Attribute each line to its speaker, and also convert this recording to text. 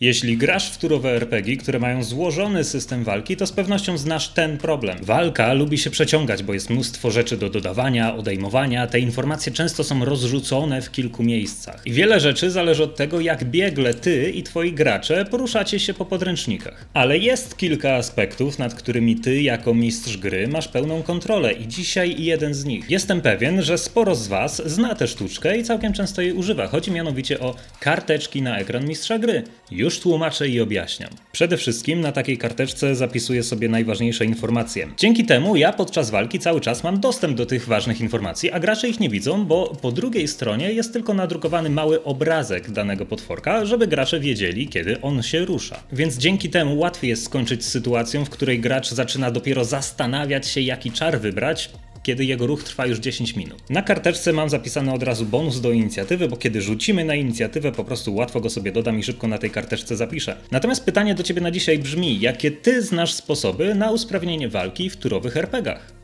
Speaker 1: Jeśli grasz w turowe RPG, które mają złożony system walki, to z pewnością znasz ten problem. Walka lubi się przeciągać, bo jest mnóstwo rzeczy do dodawania, odejmowania, te informacje często są rozrzucone w kilku miejscach. I wiele rzeczy zależy od tego, jak biegle ty i twoi gracze poruszacie się po podręcznikach. Ale jest kilka aspektów, nad którymi ty, jako mistrz gry, masz pełną kontrolę i dzisiaj jeden z nich. Jestem pewien, że sporo z was zna tę sztuczkę i całkiem często jej używa. Chodzi mianowicie o karteczki na ekran mistrza gry. Już tłumaczę i objaśniam. Przede wszystkim na takiej karteczce zapisuję sobie najważniejsze informacje. Dzięki temu ja podczas walki cały czas mam dostęp do tych ważnych informacji, a gracze ich nie widzą, bo po drugiej stronie jest tylko nadrukowany mały obrazek danego potworka, żeby gracze wiedzieli, kiedy on się rusza. Więc dzięki temu łatwiej jest skończyć z sytuacją, w której gracz zaczyna dopiero zastanawiać się, jaki czar wybrać, kiedy jego ruch trwa już 10 minut. Na karteczce mam zapisany od razu bonus do inicjatywy, bo kiedy rzucimy na inicjatywę, po prostu łatwo go sobie dodam i szybko na tej karteczce zapiszę. Natomiast pytanie do ciebie na dzisiaj brzmi, jakie ty znasz sposoby na usprawnienie walki w turowych RPGach?